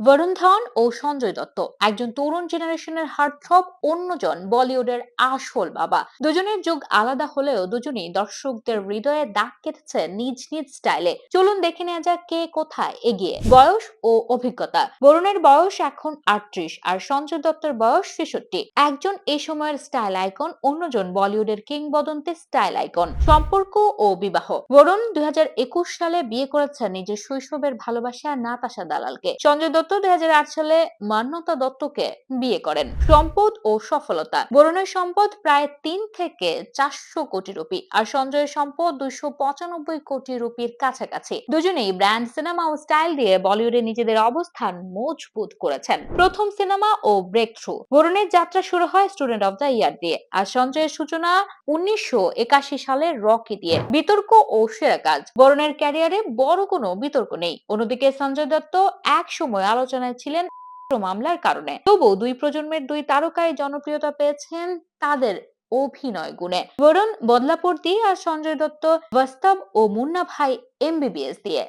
বরুণ ধাওয়ান ও সঞ্জয় দত্ত, একজন তরুণ জেনারেশনের হার্টথ্রব অন্যজন বলিউডের আসল বাবা। দুজনের যুগ আলাদা হলেও দুজনেই দর্শকদের হৃদয়ে দাগ কেটেছে নিজ নিজ স্টাইলে চলুন দেখে নেওয়া যাক কে কোথায় এগিয়ে। বয়স ও অভিজ্ঞতা। বরুণের বয়স এখন আটত্রিশ আর সঞ্জয় দত্তের বয়স ছেষট্টি। একজন এই সময়ের স্টাইল আইকন অন্যজন বলিউডের কিংবদন্তি স্টাইল আইকন সম্পর্ক ও বিবাহ। বরুণ দুই হাজার একুশ সালে বিয়ে করেছেন নিজের শৈশবের ভালোবাসা নাতাশা দালালকে। সঞ্জয় দুই হাজার আট সালে মান্যতা দত্তকে বিয়ে করেন। সম্পদ ও সফলতা। বরুণের সম্পদ প্রায় তিন থেকে চারশো কোটি রুপি আর সঞ্জয়ের সম্পদ কোটি রুপির কাছাকাছি। দুজনেই ব্র্যান্ড সিনেমা ও স্টাইল দিয়ে বলিউডে নিজেদের অবস্থান মজবুত করেছেন। প্রথম সিনেমা ও ব্রেক থ্রু বরুণের যাত্রা শুরু হয় স্টুডেন্ট অব দ্য ইয়ার দিয়ে আর সঞ্জয়ের সূচনা উনিশশো একাশি সালে রকি দিয়ে। বিতর্ক ও সেরা কাজ। বরুণের ক্যারিয়ারে বড় কোনো বিতর্ক নেই। অন্যদিকে সঞ্জয় দত্ত এক সময় আলোচনায় ছিলেন মামলার কারণে। তবু দুই প্রজন্মের দুই তারকায় জনপ্রিয়তা পেয়েছেন তাদের অভিনয় গুণে। বরণ বদলাপুর দিয়ে আর সঞ্জয় দত্ত, বাস্তব ও মুন্না ভাই এমবিবিএস দিয়ে।